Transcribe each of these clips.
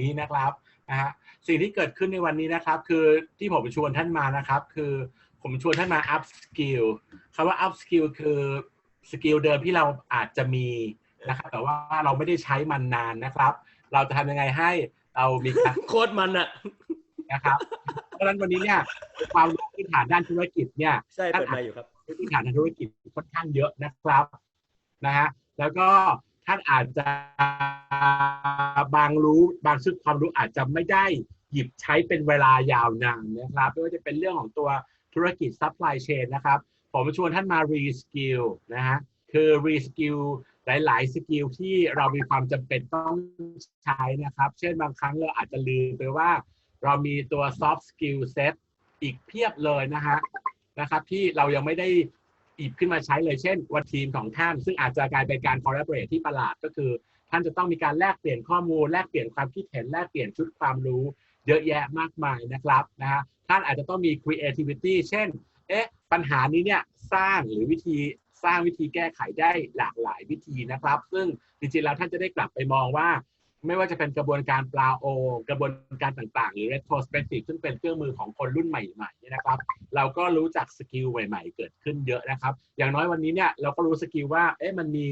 นี้นะครับนะฮะสิ่งที่เกิดขึ้นในวันนี้นะครับ คือที่ผมชวนท่านมานะครับ คือผมชวนท่านมา up skill คำว่า up skill คือสกิลเดิมที่เราอาจจะมีนะครับ แต่ว่าเราไม่ได้ใช้มันนานนะครับ เราจะทำยังไงให้เรามีการโคตรมันอะนะครับ เพราะฉะนั้นวันนี้เนี่ยความรู้พื้นฐานด้านธุรกิจเนี่ยใช่เปิดไมาอยู่ครับพื้นฐานทางธุรกิจค่อนข้างเยอะนะครับนะฮะแล้วก็ ท่านอาจจะบางรู้บางชุดความรู้อาจจะไม่ได้หยิบใช้เป็นเวลายาวนานนะครับไม่ว่าจะเป็นเรื่องของตัวธุรกิจ supply chain นะครับ ผมชวนท่านมา reskill นะฮะคือ reskill หลาย ๆ สกิลที่เรามีความจำเป็นต้องใช้นะครับ เช่นบางครั้งเราอาจจะลืมไปว่า เรามีตัว soft skill set อีกเพียบเลยนะฮะนะครับที่เรายังไม่ได้ หยิบขึ้นมาใช้เลยเช่นว่าทีมของท่าน ซึ่งอาจจะกลายเป็นการ collaborate ที่ประหลาดก็คือ ท่านจะต้องมีการแลกเปลี่ยนข้อมูล แลกเปลี่ยนความคิดเห็นแลกเปลี่ยนชุดความรู้ เยอะแยะมากมายนะครับนะฮะท่านอาจจะต้องมี creativity เช่นเอ๊ะปัญหานี้เนี่ยสร้างหรือวิธีสร้างวิธีแก้ไขได้หลากหลายวิธีนะครับ ซึ่งจริงๆแล้วท่านจะได้กลับไปมองว่า ไม่ว่าจะเป็นกระบวนการปลาโอกระบวนการต่างๆ หรือ retrospective ซึ่งเป็นเครื่องมือของคนรุ่นใหม่ๆเนี่ยนะครับ เราก็รู้จักสกิลใหม่ ๆ เกิดขึ้นเยอะนะครับ อย่างน้อยวันนี้เนี่ยเราก็รู้สกิลว่าเอ๊ะมันมี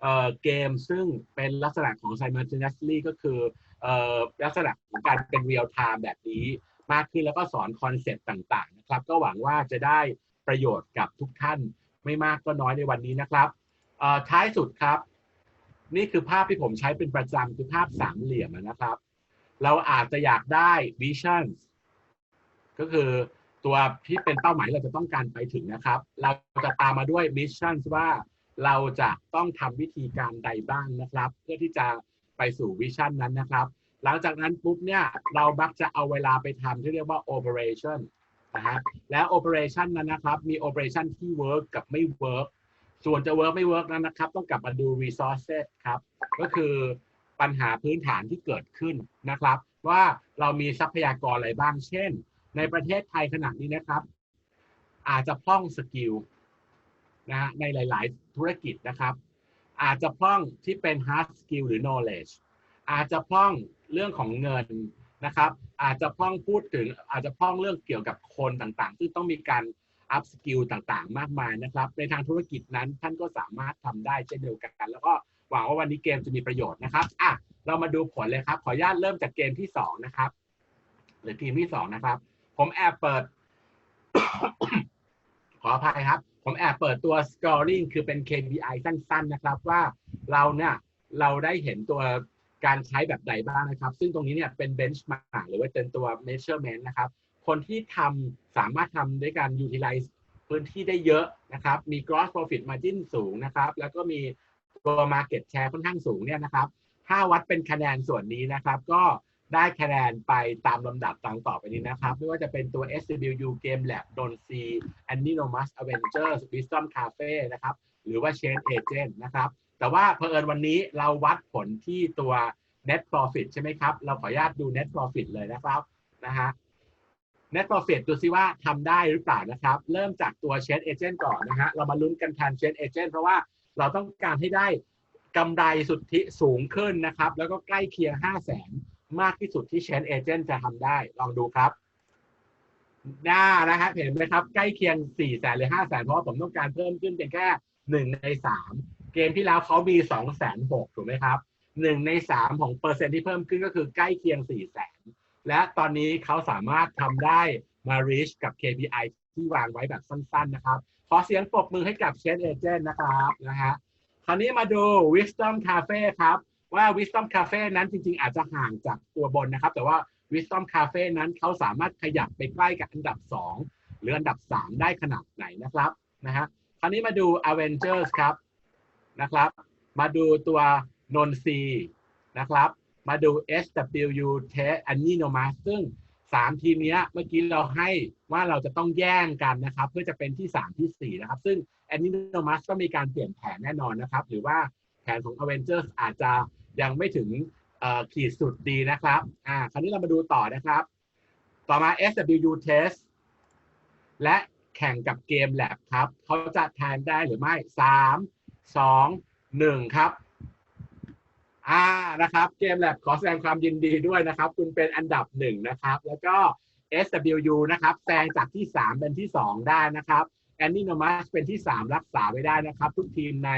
เอ่อเกมซึ่งเป็นลักษณะของ simultaneously ก็คือเอ่อลักษณะของการเป็น real time แบบนี้ มากขึ้นแล้วก็สอนคอนเซ็ปต์ต่างๆนะครับ ก็หวังว่าจะได้ประโยชน์กับทุกท่านไม่มากก็น้อยในวันนี้นะครับเอ่อท้ายสุดครับ นี่คือภาพที่ผมใช้เป็นประจำคือภาพสามเหลี่ยมนะครับ เราอาจจะอยากได้ vision ก็คือตัวที่เป็นเป้าหมายเราจะต้องการไปถึงนะครับ เราจะตามมาด้วย mission ว่าเราจะต้องทำวิธีการใดบ้างนะครับ เพื่อที่จะไปสู่วิชั่นนั้นนะครับ หลังจากนั้นปุ๊บเนี่ยเรามักจะเอาเวลาไปทำที่เรียกว่า operation นะฮะแล้ว operation นั้นนะครับ มี operation ที่ work กับไม่ work ส่วนจะ work ไม่ work นั้นนะครับ ต้องกลับมาดู resources ครับ ก็คือปัญหาพื้นฐานที่เกิดขึ้นนะครับ ว่าเรามีทรัพยากรอะไรบ้าง เช่น ในประเทศไทยขณะนี้นะครับ อาจจะพร่องสกิลนะฮะในหลาย ๆ ธุรกิจนะครับ อาจจะพร่องที่เป็น hard skill หรือ knowledge อาจจะพร่องเรื่องของเงินนะครับ อาจจะพร่องพูดถึงอาจจะพร่องเรื่องเกี่ยวกับคนต่างๆ ซึ่งต้องมีการ up skill ต่างๆ มากมายนะครับ ในทางธุรกิจนั้นท่านก็สามารถทำได้เช่นเดียวกัน แล้วก็หวังว่าวันนี้เกมจะมีประโยชน์นะครับอะเรามาดูผลเลยครับ ขออนุญาตเริ่มจากเกมที่สองนะครับ หรือทีมที่สองนะครับ ผมแอบเปิด ขออภัยครับ ผมแอบเปิดตัว scoring คือเป็น KPI สั้น ๆ นะครับ ว่าเราเนี่ยเราได้เห็นตัวการใช้แบบใดบ้างนะครับ ซึ่งตรงนี้เนี่ยเป็น benchmark หรือว่าเป็นตัว measurement นะครับ คนที่ทำสามารถทำด้วยการ utilize พื้นที่ได้เยอะนะครับ มี gross profit margin สูงนะครับ แล้วก็มีตัว market share ค่อนข้างสูงเนี่ยนะครับ ถ้าวัดเป็นคะแนนส่วนนี้นะครับ ก็ได้คะแนนไปตามลำดับต่างต่อไปนี้นะครับ ไม่ว่าจะเป็นตัว SWU Game Lab d o n C Anonymous Avengers Wisdom Cafe นะครับ หรือว่า Chain Agent นะครับ แต่ว่าเพอเอิญวันนี้เราวัดผลที่ตัว net profit ใช่ไหมครับ เราขออนุญาตดู net profit เลยนะครับนะฮะ net profit ดูซิว่าทำได้หรือเปล่านะครับ เริ่มจากตัว Chain Agent ก่อนนะฮะเรามาลุ้นกันแทน Chain Agent เพราะว่าเราต้องการให้ได้กำไรสุทธิสูงขึ้นนะครับ แล้วก็ใกล้เคียง 5 0 0แสนมากที่สุดที่ Chain Agent จะทำได้ลองดูครับหน้านะฮะเห็นไหมครับ ใกล้เคียง 4 0 0แสนหรือ5 0 0แสนเพราะว่าผมต้องการเพิ่มขึ้นเป็นแค่ 1 ใน 3 เกมที่แล้วเขามี2 6 0 0 0ถูกไหมครับ1ใน 3 ของเปอร์เซ็นต์ที่เพิ่มขึ้นก็คือใกล้เคียง 4 0 0แสน และตอนนี้เขาสามารถทำได้มา reach กับ KPI ที่วางไว้แบบสั้นๆนะครับ ขอเสียงปรบมือให้กับ Chain Agent นะครับนะฮะคราวนี้มาดู Wisdom Cafe ครับว่า Wisdom Cafe นั้นจริงๆ อาจจะห่างจากตัวบนนะครับ แต่ว่า Wisdom Cafe นั้นเขาสามารถขยับไปใกล้กับอันดับ 2 หรืออันดับ 3 ได้ขนาดไหนนะครับนะฮะคราวนี้มาดู Avengers ครับนะครับ มาดูตัวนนซีนะครับ มาดู SWU t e a n n i n o m a ซึ่ง 3 ทีมนี้เมื่อกี้เราให้ว่าเราจะต้องแย่งกันนะครับ เพื่อจะเป็นที่ 3 ที่ 4 นะครับ ซึ่ง a n i n o m a s ก็มีการเปลี่ยนแผนแน่นอนนะครับ หรือว่าแผนของ Avengers อาจจะยังไม่ถึงขีดสุดดีนะครับ อ่า คราวนี้เรามาดูต่อนะครับ ต่อมา SWU Test และแข่งกับเกม Lab ครับ เขาจะแทนได้หรือไม่ 3 2 1 ครับ อ่านะครับเกมแลบขอแสดงความยินดีด้วยนะครับ คุณเป็นอันดับหนึ่งนะครับ แล้วก็ SWU นะครับแซงจากที่ 3 เป็นที่ 2 ได้นะครับแอนนี่โนมัสเป็นที่ 3 รักษาไว้ได้นะครับ ทุกทีมใน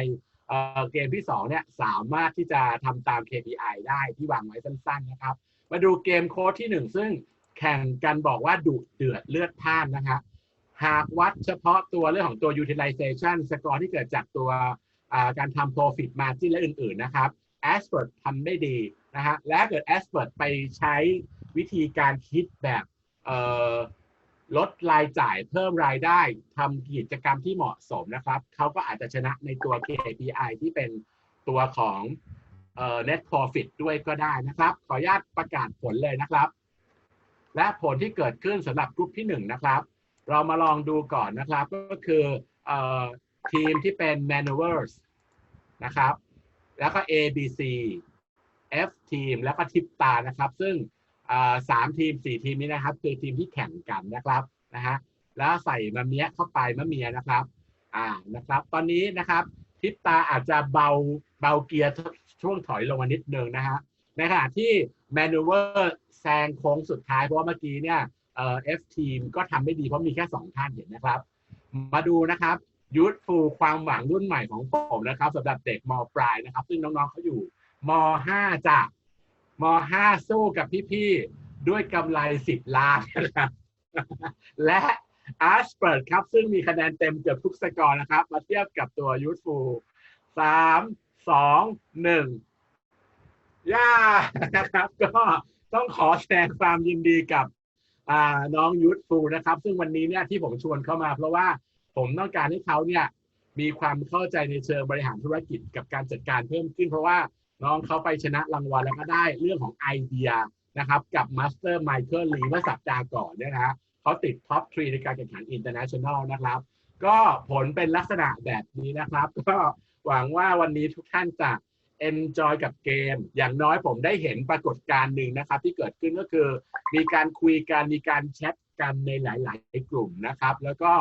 เเกมที่2เนี่ยสามารถที่จะทำตาม KPI ได้ที่วางไว้สั้นๆนะครับ มาดูเกมโค้ดที่ 1 ซึ่งแข่งกันบอกว่าดุเดือดเลือดพ่านนะครับหากวัดเฉพาะตัวเรื่องของตัว utilization สกอร์ที่เกิดจากตัวการทำ profit margin และอื่นๆนะครับ a s p e r t ทำได้ดีนะฮะและเกิด a s p e r t ไปใช้วิธีการคิดแบบลดรายจ่ายเพิ่มรายได้ทำกิจกรรมที่เหมาะสมนะครับเขาก็อาจจะชนะในตัว KPI ที่เป็นตัวของเอ่อ net profit ด้วยก็ได้นะครับ ขออนุญาตประกาศผลเลยนะครับ และผลที่เกิดขึ้นสำหรับกลุ่มที่หนึ่งนะครับ เรามาลองดูก่อนนะครับ ก็คือเอ่อทีมที่เป็น maneuvers นะครับ แล้วก็ A B C F ทีมแล้วก็ทิปตานะครับ ซึ่งสามทีมสี่ทีมนี้นะครับ คือทีมที่แข่งกันนะครับนะฮะแล้วใส่มะเมียเข้าไปมะเมียนะครับ อ่านะครับ ตอนนี้นะครับ ทิปตาอาจจะเบาเบาเกียร์ช่วงถอยลงมานิดนึงนะฮะในขณะที่ Maneuver แซงโค้งสุดท้ายเพราะว่าเมื่อกี้เนี่ยเอ่อ F ทีมก็ทำไม่ดีเพราะมีแค่สองท่านเห็นนะครับ มาดูนะครับ ยูทฟูความหวังรุ่นใหม่ของผมนะครับสำหรับเด็กมปลายนะครับ ซึ่งน้องๆเขาอยู่ม5จากม5สู้กับพี่ๆด้วยกำไร10ล้านนะครับและอาร์ชเปิดครับ ซึ่งมีคะแนนเต็มเกือบทุกสกอร์นะครับ มาเทียบกับตัวยูทฟูสามสองหนึ่งย่านะครับ ก็ต้องขอแสดงความยินดีกับน้องยุทธฟูนะครับ ซึ่งวันนี้เนี่ยที่ผมชวนเข้ามา เพราะว่า ผมต้องการให้เขาเนี่ยมีความเข้าใจในเชิงบริหารธุรกิจกับการจัดการเพิ่มขึ้น เพราะว่าน้องเขาไปชนะรางวัลแล้วก็ได้เรื่องของไอเดียนะครับกับมาสเตอร์ไมเคิลลีเมื่อสัปดาห์ก่อนเนี่ยนะเขาติดท็อปทรีในการแข่งขันอินเตอร์เนชั่นแนลนะครับ ก็ผลเป็นลักษณะแบบนี้นะครับ ก็หวังว่าวันนี้ทุกท่านจะ enjoy กับเกม อย่างน้อยผมได้เห็นปรากฏการณ์หนึ่งนะครับ ที่เกิดขึ้นก็คือ มีการคุยกันมีการแชทกันในหลาย ๆ กลุ่มนะครับ แล้วก็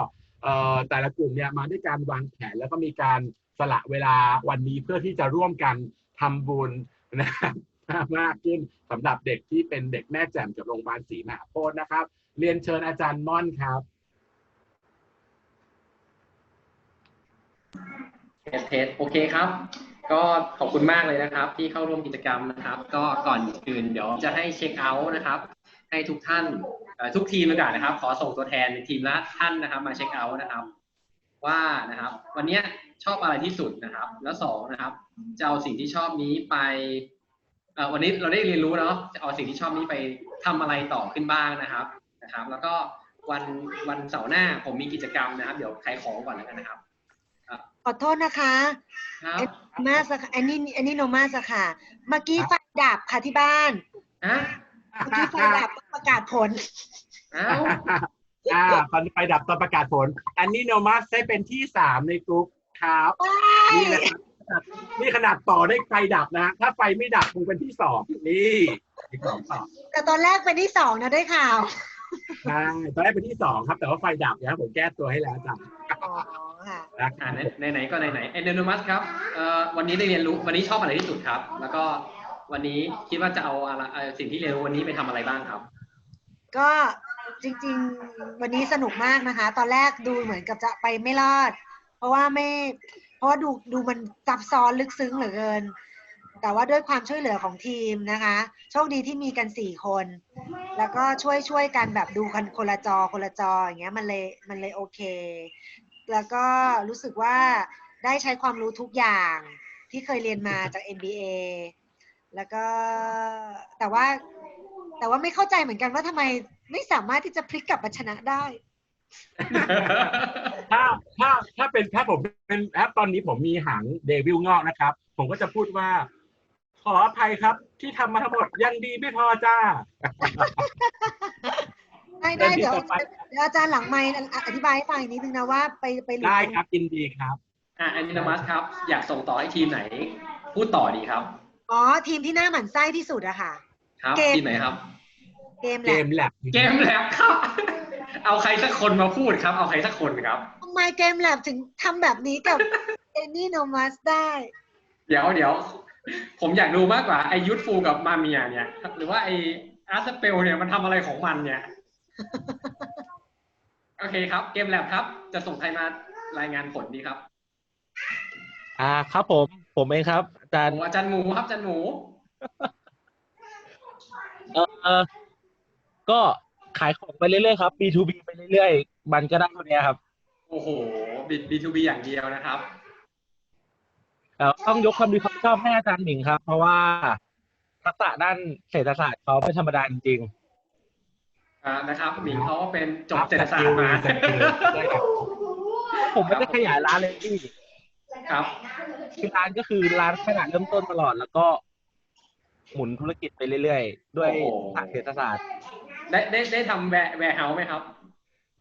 แต่ละกลุ่มเนี่ยมาด้วยการวางแผนแล้วก็มีการสละเวลาวันนี้เพื่อที่จะร่วมกันทำบุญนะครับมากขึ้นสำหรับเด็กที่เป็นเด็กแม่แจ่มจากโรงพยาบาลศรีมหาโพธิ์นะครับ เรียนเชิญอาจารย์ม่อนครับเทสเทสโอเคครับ ก็ขอบคุณมากเลยนะครับ ที่เข้าร่วมกิจกรรมนะครับ ก็ก่อนอื่นเดี๋ยวจะให้เช็คเอาท์นะครับ ให้ทุกท่านเอ่อทุกทีมเลยกันนะครับ ขอส่งตัวแทนทีมละท่านนะครับ มาเช็คเอาท์นะครับ ว่านะครับ วันเนี้ยชอบอะไรที่สุดนะครับ แล้วสองนะครับจะเอาสิ่งที่ชอบนี้ไปเอ่อวันนี้เราได้เรียนรู้เนาะจะเอาสิ่งที่ชอบนี้ไปทำอะไรต่อขึ้นบ้างนะครับนะครับ แล้วก็วันวันเสาร์หน้าผมมีกิจกรรมนะครับ เดี๋ยวขายของก่อนแล้วกันนะครับขอโทษนะคะครับมาสค่ะอันนี้อันนี้โนมาสค่ะ เมื่อกี้ไฟดับค่ะที่บ้านอะ เมื่อกี้ไฟดับต้องประกาศผลอ้าวอ่าตอนนี้ไปดับตอนประกาศผล อันนี้โนมัสได้เป็นที่สามในกลุ่มครับนี่นะครับนี่ขนาดต่อได้ไฟดับนะ ถ้าไฟไม่ดับคงเป็นที่สองนี่ที่สองต่อแต่ตอนแรกเป็นที่สองนะได้ข่าวใช่ตอนแรกเป็นที่สองครับ แต่ว่าไฟดับนะครับผมแก้ตัวให้แล้วจ้ะอ๋อค่ะนะคอ่ารับไหนไหนๆก็ไหนไหนเอนเดนมัสครับเอ่อวันนี้ได้เรียนรู้วันนี้ชอบอะไรที่สุดครับ แล้วก็ วันนี้คิดว่าจะเอาอะไรสิ่งที่เรียนรู้วันนี้ไปทำอะไรบ้างครับ ก็จริง ๆ วันนี้สนุกมากนะคะ ตอนแรกดูเหมือนกับจะไปไม่รอด เพราะว่าไม่ เพราะว่าดูดูมันซับซ้อนลึกซึ้งเหลือเกิน แต่ว่าด้วยความช่วยเหลือของทีมนะคะ โชคดีที่มีกันสี่คน แล้วก็ช่วยช่วยกันแบบดูกันคนละจอคนละจออย่างเงี้ยมันเลยมันเลยโอเค แล้วก็รู้สึกว่าได้ใช้ความรู้ทุกอย่างที่เคยเรียนมาจาก MBA แล้วก็แต่ว่าแต่ว่าไม่เข้าใจเหมือนกันว่าทำไมไม่สามารถที่จะพลิกกลับมาชนะได้ถ้าถ้าถ้าเป็นถ้าผมเป็นแอปตอนนี้ผมมีหางเดวิลงอกนะครับ ผมก็จะพูดว่า ขออภัยครับ ที่ทำมาทั้งหมดยังดีไม่พอจ้า ได้ได้เดี๋ยวต่อไปเดี๋ยวอาจารย์หลังไมค์อธิบายให้ฟังอีกนิดนึงนะว่าไปไปหลุได้ครับยินดีครับ อ่าเอนเดนมัสครับ อยากส่งต่อให้ทีมไหน พูดต่อดีครับ อ๋อทีมที่หน้าหมั่นไส้ที่สุดอะค่ะ ครับเกม ทีมไหนครับ เกมแหเกละมแลบเกมแลบครับ เอาใครสักคนมาพูดครับ เอาใครสักคนครับ ทำไมเกมแลบถึงทำแบบนี้กับเอนนี่โนมัสได้เดี๋ยวเดี๋ยวผมอยากดูมากกว่าไอยุทธฟูกับมาเมียเนี่ย หรือว่าไออาร์สเปลเนี่ยมันทำอะไรของมันเนี่ย โอเคครับ เกมแลบครับ จะส่งใครมารายงานผลดีครับ อ่าครับผม ผมเองครับอาจารย์โอ้อาจารย์หมูครับอาจารย์หมูเออก็ขายของไปเรื่อยๆครับ B2B ไปเรื่อยๆ มันก็ได้เท่านี้ครับ โอ้โหบิดบีทูบีอย่างเดียวนะครับเอ่อต้องยกความดีความชอบให้อาจารย์หมิงครับ เพราะว่าทักษะด้านเศรษฐศาสตร์เขาไม่ธรรมดาจริงอ่านะครับหมิงเขาก็เป็นจบเศรษฐศาสตร์มาสกิลใช่ครับๆผมไม่ได้ขยายร้านเลยพี่ ครับคือร้านก็คือร้านขนาดเริ่มต้นตลอด แล้วก็ หมุนธุรกิจไปเรื่อยๆ ด้วยโอ้โหทักษะเศรษฐศาสตร์ได้ได้ได้ทำแวร์แวร์เฮาส์ไหมครับ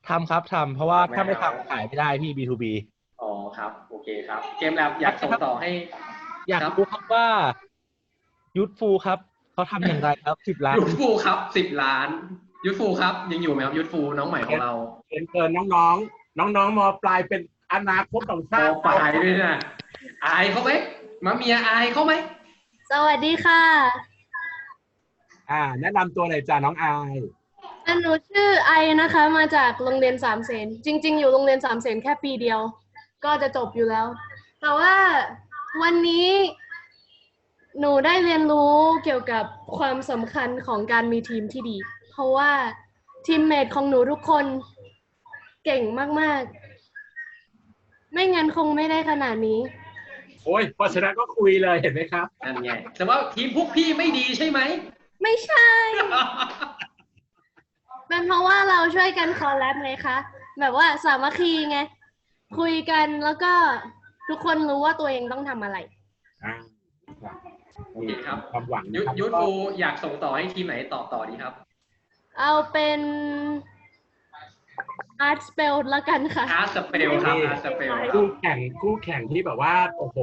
ทำครับทำเพราะว่าถ้าไม่ไม่เอาทำขายไม่ได้พี่ B2B อ๋อครับ โอเคครับ เกมแลบอยากส่งต่อให้ อยากครับรู้ครับว่ายุทธฟูครับเขาทำอย่างไรครับสิบล้านยุทธฟูครับสิบล้าน ยุทธฟูครับ ยังอยู่ไหมครับยุทธฟูน้องใหม่ของเราเชิญเชิญน้องๆน้องๆมปลายเป็น อนาคตของชาโอ้ติฝ่ายด้วยนะอายเขาไหมมาเมียอายเขาไหมสวัสดีค่ะ อ่า แนะนำตัวหน่อยจ้าน้องอายอันหนูชื่อไอนะคะ มาจากโรงเรียนสามเสนจริง ๆ อยู่โรงเรียนสามเสนแค่ปีเดียว ก็จะจบอยู่แล้ว แต่ว่าวันนี้หนูได้เรียนรู้เกี่ยวกับความสำคัญของการมีทีมที่ดี เพราะว่าทีมเมทของหนูทุกคนเก่งมาก ๆ ไม่งั้นคงไม่ได้ขนาดนี้ โอ้ยเพราะฉะนั้นก็คุยเลยเห็นไหมครับนั่นไงแต่ว่าทีมพวกพี่ไม่ดีใช่ไหม ไม่ใช่ เป็นเพราะว่าเราช่วยกันคอลแลบไงคะ แบบว่าสามัคคีไง คุยกันแล้วก็ทุกคนรู้ว่าตัวเองต้องทำอะไร อ่าโอเคครับ ความหวังยุนะทครับยุทธฟูอยากส่งต่อให้ทีมไหนต่อต่อดีครับ เอาเป็น art spell แล้วกันค่ะอาร์สเปลครับอาร์สเปลคู่แข่งคู่แข่งที่แบบว่า โอ้โห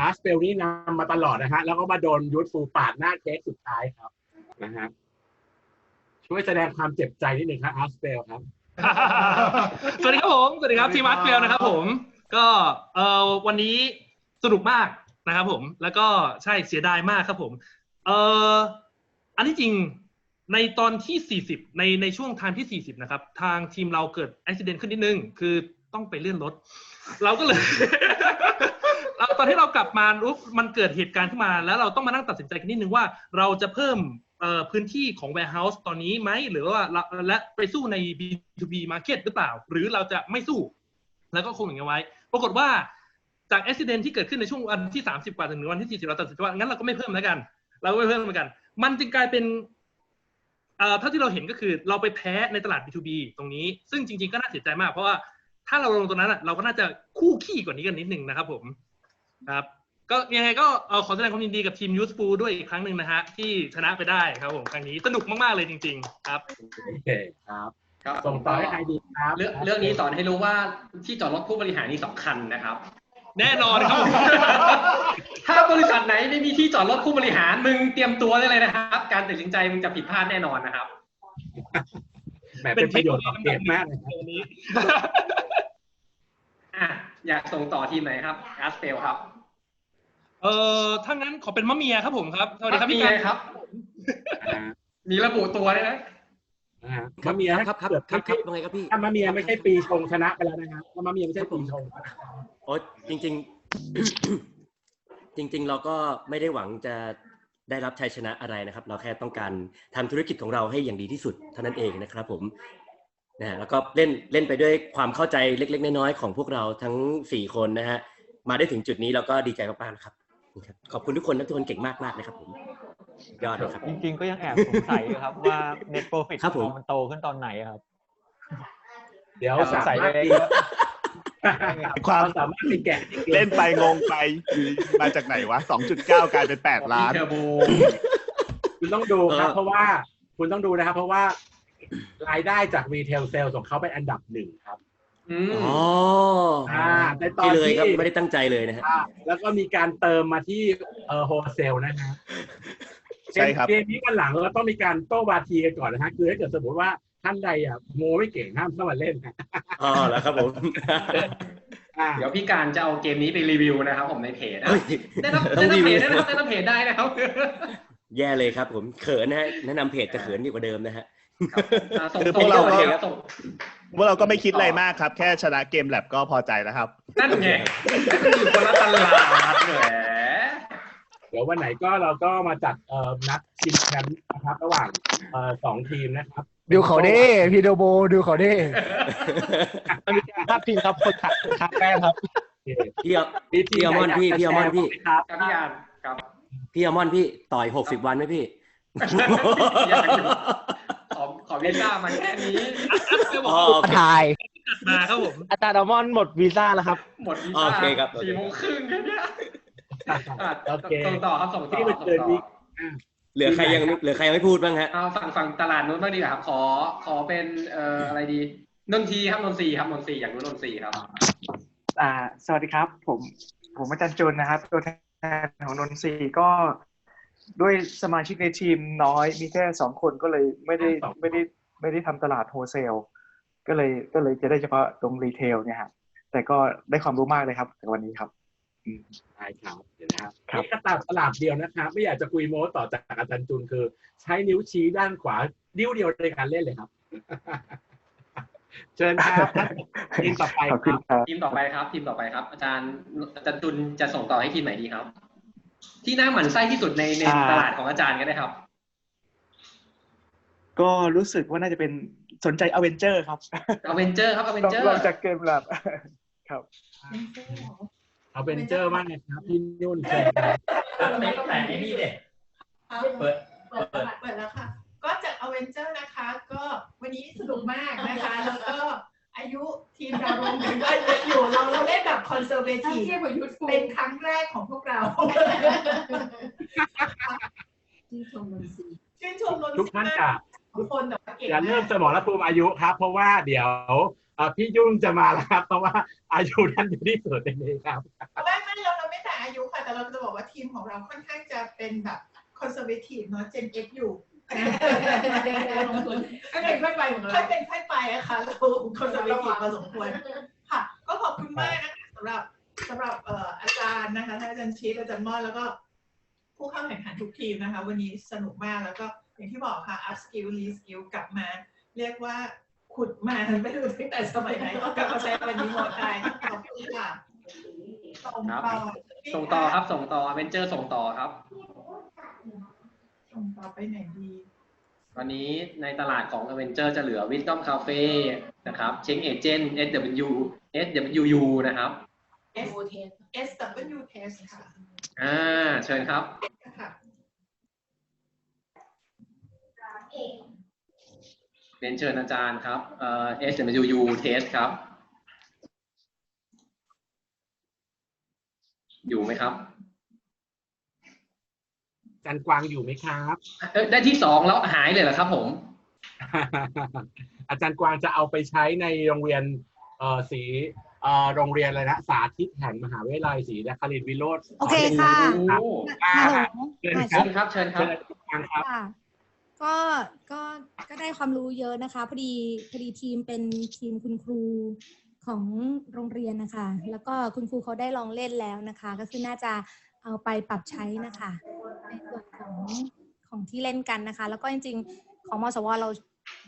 อาร์สเปลนี่นำมาตลอดนะฮะ แล้วก็มาโดนยุทธฟูปาดหน้าเค้กสุดท้ายครับนะฮะช่วยแสดงความเจ็บใจนิดหนึ่งครับอาร์สเปลครับ สวัสดีครับผม สวัสดีครับทีมอาร์ตเฟลนะครับผม ก็เอ่อวันนี้สนุกมากนะครับผม แล้วก็ใช่เสียดายมากครับผม เอ่ออันที่จริง ในตอนที่ 40 ในในช่วงทม์ที่ 40 นะครับ ทางทีมเราเกิดอุบิเหตุขึ้นนิดนึง คือต้องไปเลื่อนรถ เราก็เลยเราตอนที่เรากลับมาปุ๊บมันเกิดเหตุการณ์ขึ้นมา แล้วเราต้องมานั่งตัดสินใจกันนิดนึงว่าเราจะเพิ่มพื้นที่ของ warehouse ตอนนี้ไหม หรือว่าเราและไปสู้ใน B2B market หรือเปล่า หรือเราจะไม่สู้ แล้วก็คงอย่างนี้ไว้ ปรากฏว่าจากอุบิเหตุที่เกิดขึ้นในช่วงวันที่ 30 กว่าถึงวันที่ 40 เราตัดสินใจว่างั้นเราก็ไม่เพิ่มแล้วกัน เราก็ไม่เพิ่มเหมือนกัน มันจึงกลายเป็น เอ่อเท่าที่เราเห็นก็คือเราไปแพ้ในตลาด B2B ตรงนี้ ซึ่งจริงๆก็น่าเสียใจมากเพราะว่าถ้าเราลงตรงนั้นอะเราก็น่าจะคู่ขี้กว่านี้กันนิดนึงนะครับผมครับก็ยังไงก็เอ่อขอแสดงความยินดีกับทีม Useful ด้วยอีกครั้งหนึ่งนะฮะที่ชนะไปได้ครับผมครั้งนี้สนุกมาก ๆ เลยจริง ๆ ครับโอเคครับครับส่งต่อให้ใครดีครับเรื่องเรื่องนี้สอนให้รู้ว่าที่จอดรถผู้บริหารนี่สำคัญนะครับ แน่นอนครับผมถ้า บริษัทไหนไม่มีที่จอดรถผู้บริหารมึงเตรียมตัวได้เลยนะครับ การตัดสินใจมึงจะผิดพลาดแน่นอนนะครับแหมเป็นประโยชน์ต่อเกมมากเลยครับวันนี้อะอยากส่งต่อทีมไหนครับอาร์สเปลครับ เอ่อถ้างั้นขอเป็นมะเมียครับผมครับสวัสดีครับมีพี่ไงกันครับอ่ามีระบุตัวด้วยนะอ่ามาเมียครับครับเกิดครับครับว่าไงครับพี่ถ้ามาเมียไม่ใช่ปีชงชนะไปแล้วนะครับถ้ามาเมียไม่ใช่ปีชงโอ้จริง ๆ จริง ๆ เราก็ไม่ได้หวังจะได้รับชัยชนะอะไรนะครับ เราแค่ต้องการทำธุรกิจของเราให้อย่างดีที่สุดเท่านั้นเองนะครับ ผมนะแล้วก็เล่นเล่นไปด้วยความเข้าใจเล็ก ๆ น้อยๆของพวกเราทั้งสี่คนนะฮะมาได้ถึงจุดนี้เราก็ดีใจมากๆนะครับนะครับ ขอบคุณทุกคนนะทุกคนเก่งมากๆนะครับผมยอดเลยครับ จริงๆก็ยังแอบสงสัยอยู่ครับว่า net profit ครับผมของมันโตขึ้นตอนไหนอะครับ เดี๋ยวแอบสสางสัยมารถเล็กตีๆ ความสามารถตีแกะที่กมเล่นไปงงไป มาจากไหนวะ2.9กลายเป็น8ล้านเทอร์โบคุณต้องดูครับเออเพราะว่าคุณต้องดูนะครับ เพราะว่ารายได้จากรีเทลเซลของเขาเป็นอันดับหนึ่งครับอืมอ๋ออ่าในตอนที่เลยครับที่ไม่ได้ตั้งใจเลยนะฮะอ่าแล้วก็มีการเติมมาที่เออโฮเซลนะฮะใช่ครับเกมนี้กันหลังเราต้องมีการโต้วาทีกันก่อนนะฮะคือถ้าเกิดสมมติว่า ท่านใดอะโมไม่เก่งห้ามเข้ามาเล่นนะอ๋อแล้วครับผมอ่าเดี๋ยวพี่การจะเอาเกมนี้ไปรีวิวนะครับ ผมในเพจนะเฮ้ยได้รับต้อได้งรับรีเพวิจวได้นะครับได้รับเพจได้นะครับ แย่เลยครับ ผมเขินนะฮะแนะนำเพจจะเขินยิ่งกว่าเดิมนะฮะอ่าส่งคือพส่วงกเราก็ส่งส่งพวกเราก็ไม่คิดอะไรมากครับ แค่ชนะเกมแลบก็พอใจแล้วครับนั่นไงอยู่คนละตลาดแหมเดี๋ยววันไหนก็เราก็มาจัดเอ่อนัดชิงแชมป์นะครับ ระหว่างเอ่อสองทีมนะครับ ดูเขาดิพี่โดโบดูเขาดิมันมีการภาพทีมครับคนขัดคนขัดแป้งครับพี่เอาพี่อัลมอนด์พี่พี่อัลมอนด์พี่ครับครับพี่การครับพี่อัลมอนด์พี่ต่อยหกสิบวันไหมพี่อยากอยู่ขอขอวีซ่ามาแค่นี้อ๋อโอเคถ่ายจัดมาครับผมอาจารย์อัลมอนด์หมดวีซ่าแล้วครับ หมดวีซ่าโอเคครับสี่โมงครึ่งแค่เนี้ยอะโอเคส่งต่อครับส่งต่อที่มันส่งเกินต่อวิก เหลือใครยังเหลือใครยังไม่พูดบ้างฮะเอาฝั่งฝั่งตลาดนู้นบ้างดีกว่าครับขอขอเป็นเอ่ออะไรดีนนทรีครับนนทรีครับนนทรีอย่างนู้นนนทรีครับ อ่า สวัสดีครับ ผมผมอาจารย์จุนนะครับ ตัวแทนของนนทรีก็ด้วยสมาชิกในทีมน้อยมีแค่สองคนก็เลยไม่ได้ไม่ได้ไม่ได้ทำตลาดโฮเซลก็เลยก็เลยจะได้เฉพาะตรงรีเทลเนี่ยฮะแต่ก็ได้ความรู้มากเลยครับในวันนี้ครับ อืมใช่ครับเดี๋ยวนะครับครับ นี่กระตาตลาดเดียวนะครับ ไม่อยากจะคุยโม้ต่อจากอาจารย์จุนคือ ใช้นิ้วชี้ด้านขวา นิ้วเดียวในการเล่นเลยครับ เชิญครับทีมต่อไปขอบคคุณรับครับ ทีมต่อไปครับ ทีมต่อไปครับ อาจารย์อาจารย์จุนจะส่งต่อให้ทีมไหนดีครับ ที่น่าหมั่นไส้ที่สุดในในอ่า ตลาดของอาจารย์ก็ได้ครับ ก็รู้สึกว่าน่าจะเป็นสนใจอเวนเจอร์ครับ อเวนเจอร์ครับอเวนเจอร์ ลองจากเกมแลบ ครับ เอาเบนเจอร์บ้างนะครับพี่นุ่นเชิญครับแต่ไอ้นี่เด็เปิดเปิดเปิดแล้วค่ะ ก็จากอเวนเจอร์นะคะ ก็วันนี้สนุกมากนะคะ แล้วก็อายุทีมเรารวมถึงก็เยอะอยู่เราเราเล่นแบบคอนเซอร์เวทีฟเป็นครั้งแรกของพวกเราชื่นชมนนทรีชื่นชมนนทุกท์ท่านมากจะทุกคนแบบว่าเก่งอย่าเริ่มสมากมรภูมิอายุครับ เพราะว่าเดี๋ยวเอ่อพี่ยุ่งจะมาแล้วครับ เพราะว่าอายุท่านอยู่ที่สุดในนี้ครับ ไม่ไม่เราเราไม่แต่อายุค่ะ แต่เราจะบอกว่าทีมของเราค่อนข้างจะเป็นแบบคอนเซอร์เวทีฟเนาะเจนเอ็กอยู่ก็เป็นค่อยไปของเราค่อยเป็นค่อยไปอะค่ะเราคอนเซอร์เวทีฟพอสมควรค่ะ ก็ขอบคุณมากนะคะสำหรับสำหรับเอ่ออาจารย์นะคะท่านอาจารย์ชีสอาจารย์มอนแล้วก็ผู้เข้าแข่งขันทุกทีมนะคะ วันนี้สนุกมากแล้วก็อย่างที่บอกค่ะ up skill re skill กลับมา เรียกว่าขุดมาไม่รู้ตั้งแต่สมัยไหนก็กลับมาใช้วันนี้หมดได้ขอบคุณค่ะ ส่งครับ ต่อส่งต่อครับ ส่งต่ออเวนเจอร์ส่งต่อครับ ส่งต่อไปไหนดีวันนี้ในตลาดของ a v e n g e r จะเหลือ Wisdom Cafe นะครับ Check Agent SW SWU นะครับ S S W test ค่ะอ่าเชิญครับ ค่ะเรียนเชิญอาจารย์ครับเอ่อ SWU Test ครับ อยู่ไหมครับอาจารย์กวางอยู่ไหมครับ เอ้ยได้ที่สองแล้วหายเลยเหรอครับ ผม อาจารย์กวางจะเอาไปใช้ในโรงเรียนเอ่อสีเอ่อโรงเรียนอะไรนะสาธิตแห่งมหาวิทยาลัยศรีนครินทร์วิโรธโอเคค่ะ รับอ่าฮัลโหลเชิญอ่าครับเชิญครับเชิญครับเชิญอาจารย์กวางครับ ค่ะก็ก็ก็ได้ความรู้เยอะนะคะพอดีพอดีทีมเป็นทีมคุณครู ของโรงเรียนนะคะ แล้วก็คุณครูเขาได้ลองเล่นแล้วนะคะ ก็คือน่าจะเอาไปปรับใช้นะคะในส่วนของของที่เล่นกันนะคะ แล้วก็จริง ๆ ของมสวเรา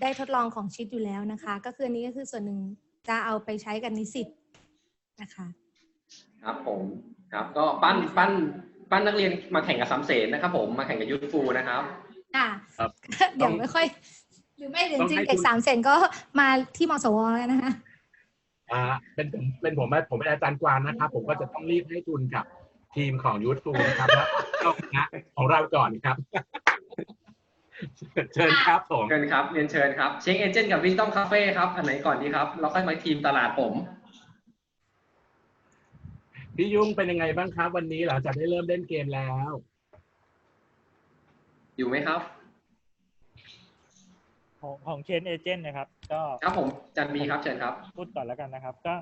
ได้ทดลองของชิดอยู่แล้วนะคะ ก็คืออันนี้ก็คือส่วนหนึ่งจะเอาไปใช้กับนิสิตนะคะครับผมครับก็ปั้นปั้นปั้นนักเรียนมาแข่งกับสามเสนนะครับผมมาแข่งกับยูทฟูนะครับอะครับ เดี๋ยวไม่ค่อย หรือไม่จต้องริงให้ๆเด็กคุณสามเซนก็มาที่มสวแล้วนะคะ อ่าเป็นผมเป็นผมผมเป็นอาจารย์กวางนะครับ ผมก็จะต้องรีบให้ทุนกับทีมของยูทฟูนะครับแล้วเอาคณะของเราก่อนครับ เชิญครับผมเชิญครับเรียนเชิญครับเช็คเอเจนต์กับ Wisdom Cafe ครับ อันไหนก่อนดีครับ เราค่อยมาทีมตลาดผม พี่ยุ่งเป็นยังไงบ้างครับ วันนี้หลังจากได้เริ่มเล่นเกมแล้ว อยู่ไหมครับ ของของเชนเอเจนต์นะครับ ก็ครับผมจันบีครับเชิญครับ พูดก่อนแล้วกันนะครับ ก็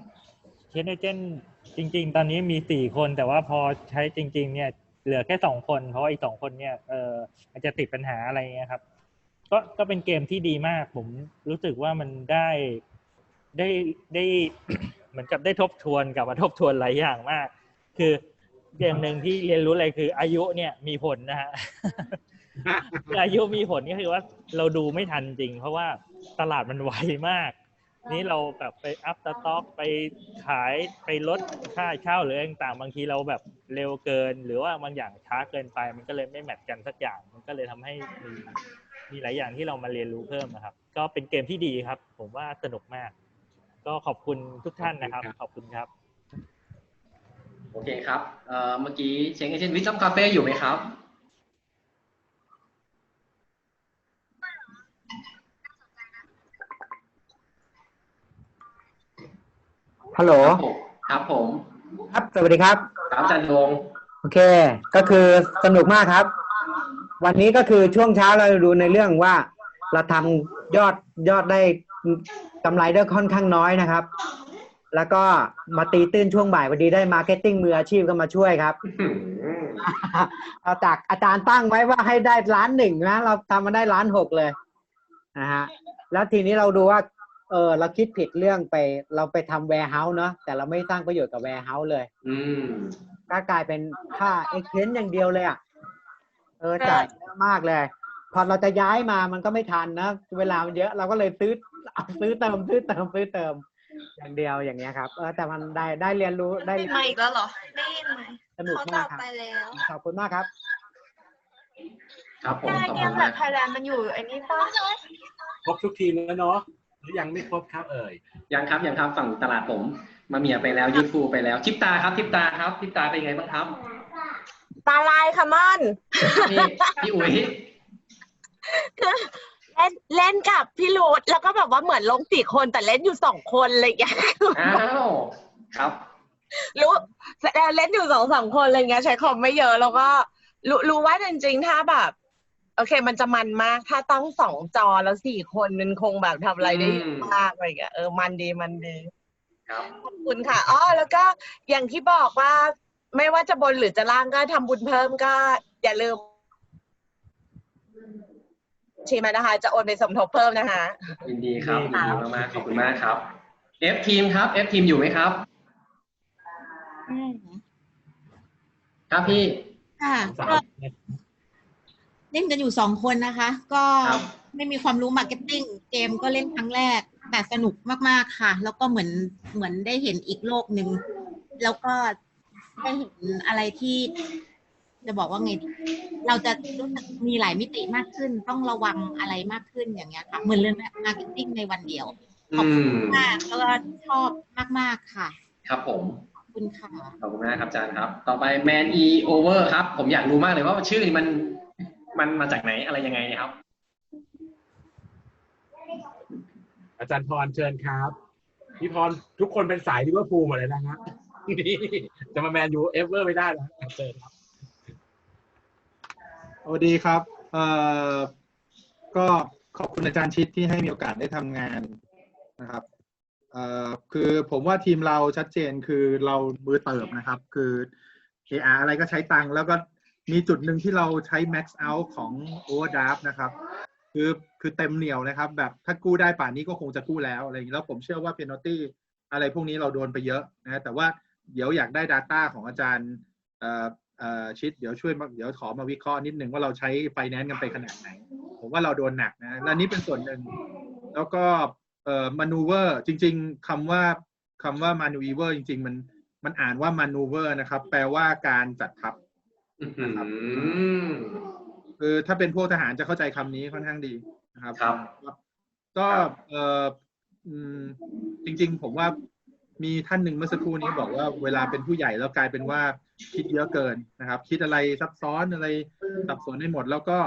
เชนเอเจนต์จริง ๆ ตอนนี้มีสี่คนแต่ว่าพอใช้จริง ๆ เนี่ย เหลือแค่สองคน เพราะว่าอีกสองคนเนี่ยเอออาจจะติดปัญหาอะไรเงี้ยครับ ก็ก็เป็นเกมที่ดีมาก ผมรู้สึกว่ามันได้ได้ได้เหมือนกับได้ทบทวนกลับมาทบทวนหลายอย่างมาก คืออย่างหนึ่งที่เรียนรู้อะไรคืออายุเนี่ยมีผลนะฮะคื ออายุมีผลก็คือว่าเราดูไม่ทันจริง เพราะว่าตลาดมันไวมาก นี่เราแบบไปอัพสต็อกไปขายไปลดค่าเช่าหรืออะไรต่างๆบางทีเราแบบเร็วเกิน หรือว่าบางอย่างช้าเกินไป มันก็เลยไม่แมทกันสักอย่าง มันก็เลยทำให้มีมีหลายอย่างที่เรามาเรียนรู้เพิ่มนะครับ ก็เป็นเกมที่ดีครับ ผมว่าสนุกมาก ก็ขอบคุณทุกท่านนะครับ ขอบคุณครับ โอเคครับเอ่อเมื่อกี้เช็คเอเจนต์วิซัมคาเฟ่อยู่ไหมครับ ฮัลโหลครับผม ครับ สวัสดีครับ ครับอาจารย์ดงโอเค ก็คือสนุกมากครับ วันนี้ก็คือช่วงเช้าเราดูในเรื่องว่า เราทำยอดยอดได้กำไรได้ค่อนข้างน้อยนะครับ แล้วก็มาตีตื้นช่วงบ่ายพอดีได้มาร์เก็ตติ้งมืออาชีพก็มาช่วยครับเอาจากอาจารย์ตั้งไว้ว่าให้ได้ล้านหนึ่งนะ เราทำมาได้ล้านหกเลยนะฮะแล้วทีนี้เราดูว่า เออเราคิดผิดเรื่องไป เราไปทำแวร์เฮาส์เนาะแต่เราไม่สร้างประโยชน์กับแวร์เฮาส์เลย อืมก็กลายเป็นค่าเอ็กเ n นอย่างเดียวเลยอะเออจ่ายเยอะมากเลย พอเราจะย้ายมามันก็ไม่ทันนะเวลามันเยอะเราก็เลยซื้อเอาซื้อเติมซื้อเติมซื้อเติม อย่างเดียวอย่างเงี้ยครับเออแต่มันได้ได้เรียนรู้ได้ได้ยินมาอีกแล้วเหรอได้ยินไหมสนุกเขาตมาอกบครับไปแล้วขอบคุณมากครับ ครับผมแค่ขอบเกคุมณแบมาบกไทยแลนด์มันอยู่ไอ้นี่ป่ะครบทุกทีมแล้วเนาะ หรือยังไม่ครบครับเอ่ยยังครับยังครับฝั่งตลาดผม มาเมียไปแล้วยูทูไปแล้วทิปตาครับทิปตาครับทิปตาเป็นไงบ้างครับ ตาลายค่ะม่อนพี่พี่อุ๋ยคือเล่นเล่นกับพี่รูทแล้วก็แบบว่าเหมือนลงสี่คนแต่เล่นอยู่สองคนอะไรอย่างเงี้ยอ้าวครับรู้เล่นอยู่สองสามคนอะไรเงี้ยใช้คอมไม่เยอะแล้วก็รู้รู้ว่าจริงๆถ้าแบบ โอเค มันจะมันมาก ถ้าตั้งสองจอแล้วสี่คนมันคงแบบทำอะไรได้เยอะมากอะไรเงี้ยเออมันดีมันดีครับ ขอบคุณค่ะอ๋อแล้วก็อย่างที่บอกว่า ไม่ว่าจะบนหรือจะล่างก็ทำบุญเพิ่มก็อย่าลืมชีมานะคะ จะโอนไปสมทบเพิ่มนะคะ ยินดีครับยินดีมากๆขอบคุณมากครับ F ทีมครับ F ทีมอยู่ไหมครับ ครับพี่ ค่ะก็ เล่นกันอยู่สองคนนะคะ ก็ครับไม่มีความรู้มาร์เก็ตติ้งเกมก็เล่นครั้งแรก แต่สนุกมากๆค่ะ แล้วก็เหมือนเหมือนได้เห็นอีกโลกหนึ่งแล้วก็ได้เห็นอะไรที่จะบอกว่าไงดีเราจะรู้สึกมีหลายมิติมากขึ้น ต้องระวังอะไรมากขึ้นอย่างเงี้ยค่ะเหมือนเรื่องมาร์เก็ตติ้งในวันเดียว ขอบคุณอืมมากแล้วก็ชอบมาก ๆ ค่ะ ครับผมขอบคุณค่ะขอบคุณมากครับอาจารย์ครับ ต่อไป Man E Over ครับ ผมอยากรู้มากเลยว่าชื่อนี้มัน มันมาจากไหนอะไรยังไงเนะครับ อาจารย์พรเชิญครับพี่พรทุกคนเป็นสายลิเวอร์พูลหมดเลยนะฮะนี่จะมาแมนยูเอเวอร์ไม่ได้แล้วเชิญครับสวัสดีครับเอ่อก็ขอบคุณอาจารย์ชิดที่ให้มีโอกาสได้ทำงานนะครับเอ่อคือผมว่าทีมเราชัดเจนคือเรามือเติบนะครับ คือ AR อะไรก็ใช้ตังค์แล้วก็ มีจุดหนึ่งที่เราใช้ max out ของ overdraft นะครับ คือคือเต็มเหนียวนะครับ แบบถ้ากู้ได้ป่านนี้ก็คงจะกู้แล้วอะไรอย่างนี้แล้วผมเชื่อว่า penalty อะไรพวกนี้เราโดนไปเยอะนะแต่ว่าเดี๋ยวอยากได้ Data ของอาจารย์ชิดเดี๋ยวช่วยเดี๋ยวขอมาวิเคราะห์นิดนึงว่าเราใช้ไฟแนนซ์กันไปขนาดไหน ผมว่าเราโดนหนักนะและนี่เป็นส่วนหนึ่ง แล้วก็เอ่อ maneuver จริง ๆคำว่าคำว่า maneuver จริง ๆ มันมันอ่านว่า maneuver นะครับ แปลว่าการจัดทัพ นะครับคือถ้าเป็นพวกทหารจะเข้าใจคำนี้ค่อนข้างดีนะครับ ครับ ก็เอ่ออืมจริง ๆ ผมว่ามีท่านหนึ่งเมื่อสักครู่นี้บอกว่าเวลาเป็นผู้ใหญ่แล้วกลายเป็นว่าคิดเยอะเกินนะครับ คิดอะไรซับซ้อนอะไรสับสนให้หมด แล้วก็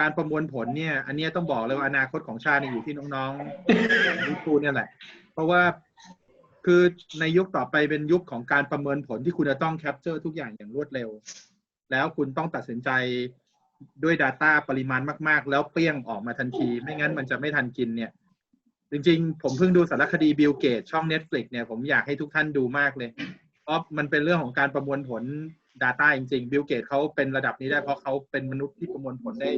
การประมวลผลเนี่ย อันเนี้ยต้องบอกเลยว่าอนาคตของชาติเนี่ยอยู่ที่น้องๆนิครูเนี่ยแหละ เพราะว่าคือในยุคต่อไปเป็นยุคของการประเมินผลที่คุณจะต้องแคปเจอร์ทุกอย่างอย่างรวดเร็ว แล้วคุณต้องตัดสินใจด้วย Data ปริมาณมากๆ แล้วเปรี้ยงออกมาทันที ไม่งั้นมันจะไม่ทันกินเนี่ย จริงๆ ผมเพิ่งดูสารคดีบิลเกตช่อง Netflix เนี่ยผมอยากให้ทุกท่านดูมากเลยเพราะมันเป็นเรื่องของการประมวลผล Data จริงๆบิลเกตเขาเป็นระดับนี้ได้เพราะเขาเป็นมนุษย์ที่ประมวลผลได้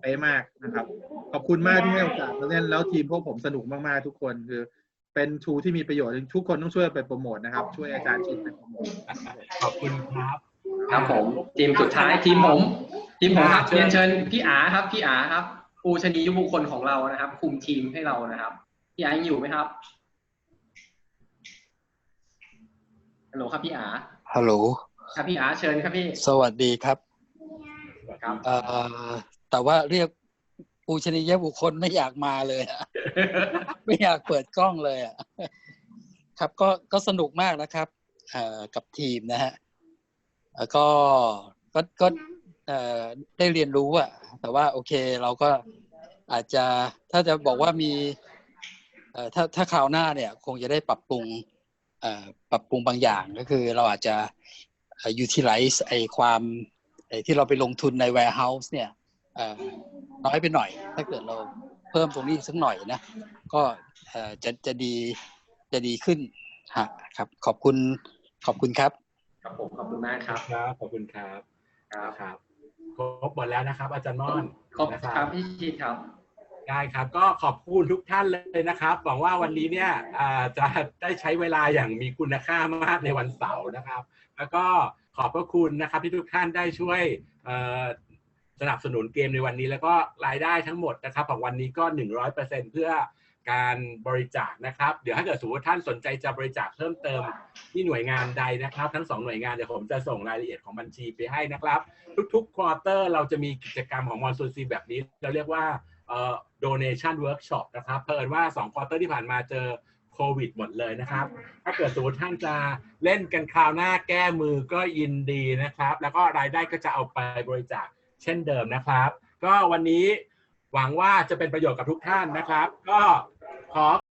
เป๊ะมากนะครับ ขอบคุณมากที่ให้โอกาสมาเล่นแล้วทีมพวกผมสนุกมากๆทุกคนคือเป็นทูที่มีประโยชน์ทุกคนต้องช่วยไปโปรโมทนะครับ ช่วยอาจารย์ชิดไปโปรโมทขอบคุณครับ ครับผมทีมสุดท้ายทีมผมทีมผมครับอ่าเชิญเรียนเชิญพี่อาครับพี่อาครับปูชนียบุคคลของเรานะครับ คุมทีมให้เรานะครับพี่อายังอยู่ไหมครับฮัลโหลครับพี่อาฮัลโหลครับพี่อาเชิญครับพี่ สวัสดีครับครับเอ่อแต่ว่าเรียกปูชนียบุคคลไม่อยากมาเลยอะไม่อยากเปิดกล้องเลยอะครับก็ก็สนุกมากนะครับเอ่อกับทีมนะฮะ แล้วก็ก็ก็ได้เรียนรู้อะแต่ว่าโอเคเราก็อาจจะถ้าจะบอกว่ามีถ้าถ้าคราวหน้าเนี่ย คงจะได้ปรับปรุงปรับปรุงบางอย่างก็คือเราอาจจะ utilize ไอความไอที่เราไปลงทุนใน warehouse เนี่ยน้อยไปหน่อย ถ้าเกิดเราเพิ่มตรงนี้สักหน่อยนะ ก็จะจะดีจะดีขึ้นฮะครับ ขอบคุณขอบคุณครับ ครับผมขอบคุณมากครับครับขอบคุณครับครับครบหมดแล้วนะครับ อาจารย์ม่อนขอบนะครับพี่ชีดครับได้ครับ ก็ขอบคุณทุกท่านเลยนะครับหวังว่าวันนี้เนี่ยอ่าจะได้ใช้เวลาอย่างมีคุณค่ามากในวันเสาร์นะครับ แล้วก็ขอบพระคุณนะครับที่ทุกท่านได้ช่วยเอ่อสนับสนุนเกมในวันนี้ แล้วก็รายได้ทั้งหมดนะครับของวันนี้ก็ 100%เพื่อ การบริจาคนะครับ เดี๋ยวถ้าเกิดสมมติท่านสนใจจะบริจาคเพิ่มเติมที่หน่วยงานใดนะครับ ทั้งสองหน่วยงานเดี๋ยวผมจะส่งรายละเอียดของบัญชีไปให้นะครับ ทุกๆควอเตอร์เราจะมีกิจกรรมของมอนซูซีแบบนี้ เราเรียกว่าเอ่อ donation workshop นะครับเพิ่นว่า2ควอเตอร์ที่ผ่านมาเจอโควิดหมดเลยนะครับ ถ้าเกิดสมมติท่านจะเล่นกันคราวหน้าแก้มือก็ยินดีนะครับ แล้วก็รายได้ก็จะเอาไปบริจาคเช่นเดิมนะครับ ก็วันนี้หวังว่าจะเป็นประโยชน์กับทุกท่านนะครับ ก็ ขอ